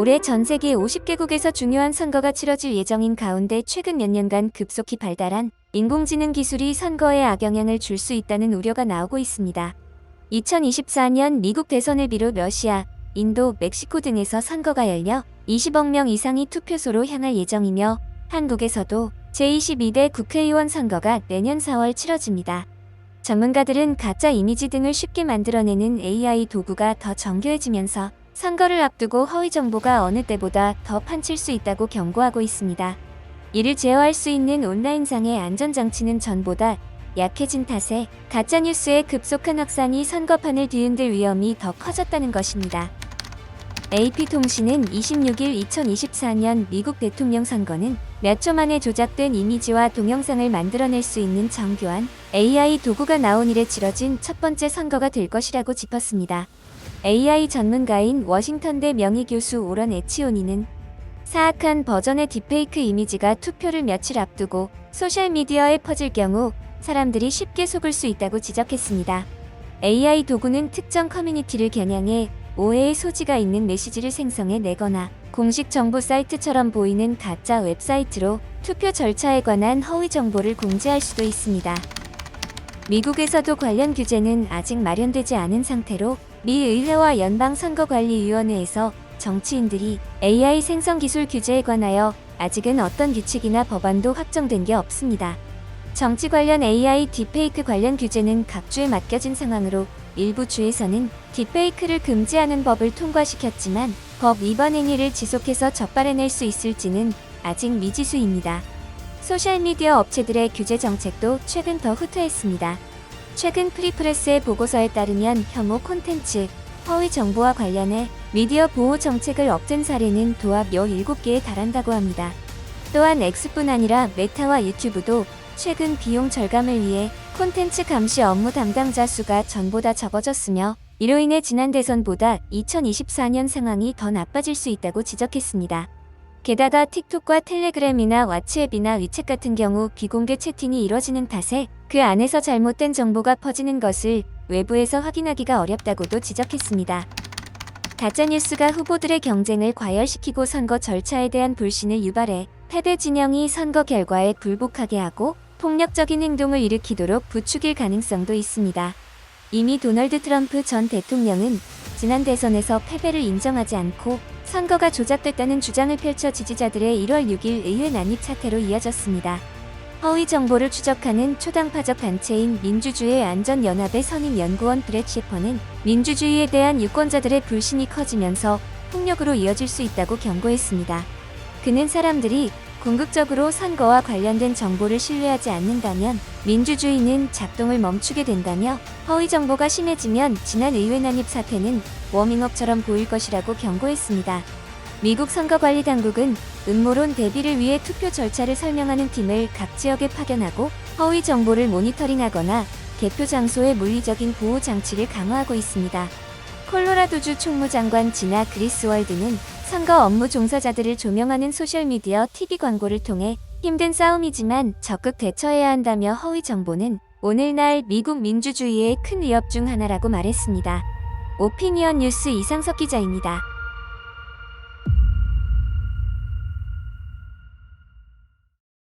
올해 전 세계 50개국에서 중요한 선거가 치러질 예정인 가운데 최근 몇 년간 급속히 발달한 인공지능 기술이 선거에 악영향을 줄 수 있다는 우려가 나오고 있습니다. 2024년 미국 대선을 비롯 러시아, 인도, 멕시코 등에서 선거가 열려 20억 명 이상이 투표소로 향할 예정이며 한국에서도 제22대 국회의원 선거가 내년 4월 치러집니다. 전문가들은 가짜 이미지 등을 쉽게 만들어내는 AI 도구가 더 정교해지면서 선거를 앞두고 허위 정보가 어느 때보다 더 판칠 수 있다고 경고하고 있습니다. 이를 제어할 수 있는 온라인상의 안전장치는 전보다 약해진 탓에 가짜뉴스의 급속한 확산이 선거판을 뒤흔들 위험이 더 커졌다는 것입니다. AP통신은 26일 2024년 미국 대통령 선거는 몇 초 만에 조작된 이미지와 동영상을 만들어낼 수 있는 정교한 AI 도구가 나온 이래 치러진 첫 번째 선거가 될 것이라고 짚었습니다. AI 전문가인 워싱턴대 명의교수 오런 에치오니는 사악한 버전의 딥페이크 이미지가 투표를 며칠 앞두고 소셜미디어에 퍼질 경우 사람들이 쉽게 속을 수 있다고 지적했습니다. AI 도구는 특정 커뮤니티를 겨냥해 오해의 소지가 있는 메시지를 생성해 내거나 공식 정보 사이트처럼 보이는 가짜 웹사이트로 투표 절차에 관한 허위 정보를 공지할 수도 있습니다. 미국에서도 관련 규제는 아직 마련되지 않은 상태로 미 의회와 연방선거관리위원회에서 정치인들이 AI 생성 기술 규제에 관하여 아직은 어떤 규칙이나 법안도 확정된 게 없습니다. 정치 관련 AI 딥페이크 관련 규제는 각 주에 맡겨진 상황으로 일부 주에서는 딥페이크를 금지하는 법을 통과시켰지만 법 위반 행위를 지속해서 적발해낼 수 있을지는 아직 미지수입니다. 소셜미디어 업체들의 규제 정책도 최근 더 후퇴했습니다. 최근 프리프레스의 보고서에 따르면 혐오 콘텐츠, 허위 정보와 관련해 미디어 보호 정책을 없앤 사례는 도합 17개에 달한다고 합니다. 또한 X뿐 아니라 메타와 유튜브도 최근 비용 절감을 위해 콘텐츠 감시 업무 담당자 수가 전보다 적어졌으며 이로 인해 지난 대선보다 2024년 상황이 더 나빠질 수 있다고 지적했습니다. 게다가 틱톡과 텔레그램이나 왓츠앱이나 위챗 같은 경우 비공개 채팅이 이뤄지는 탓에 그 안에서 잘못된 정보가 퍼지는 것을 외부에서 확인하기가 어렵다고도 지적했습니다. 가짜뉴스가 후보들의 경쟁을 과열시키고 선거 절차에 대한 불신을 유발해 패배 진영이 선거 결과에 불복하게 하고 폭력적인 행동을 일으키도록 부추길 가능성도 있습니다. 이미 도널드 트럼프 전 대통령은 지난 대선에서 패배를 인정하지 않고 선거가 조작됐다는 주장을 펼쳐 지지자들의 1월 6일 의회 난입 사태로 이어졌습니다. 허위 정보를 추적하는 초당파적 단체인 민주주의 안전연합의 선임 연구원 브렛 셰퍼는 민주주의에 대한 유권자들의 불신이 커지면서 폭력으로 이어질 수 있다고 경고했습니다. 그는 사람들이 궁극적으로 선거와 관련된 정보를 신뢰하지 않는다면 민주주의는 작동을 멈추게 된다며 허위 정보가 심해지면 지난 의회 난입 사태는 워밍업처럼 보일 것이라고 경고했습니다. 미국 선거관리당국은 음모론 대비를 위해 투표 절차를 설명하는 팀을 각 지역에 파견하고 허위 정보를 모니터링하거나 개표 장소의 물리적인 보호 장치를 강화하고 있습니다. 콜로라도주 총무장관 지나 그리스월드는 선거 업무 종사자들을 조명하는 소셜미디어 TV 광고를 통해 힘든 싸움이지만 적극 대처해야 한다며 허위 정보는 오늘날 미국 민주주의의 큰 위협 중 하나라고 말했습니다. 오피니언 뉴스 이상석 기자입니다.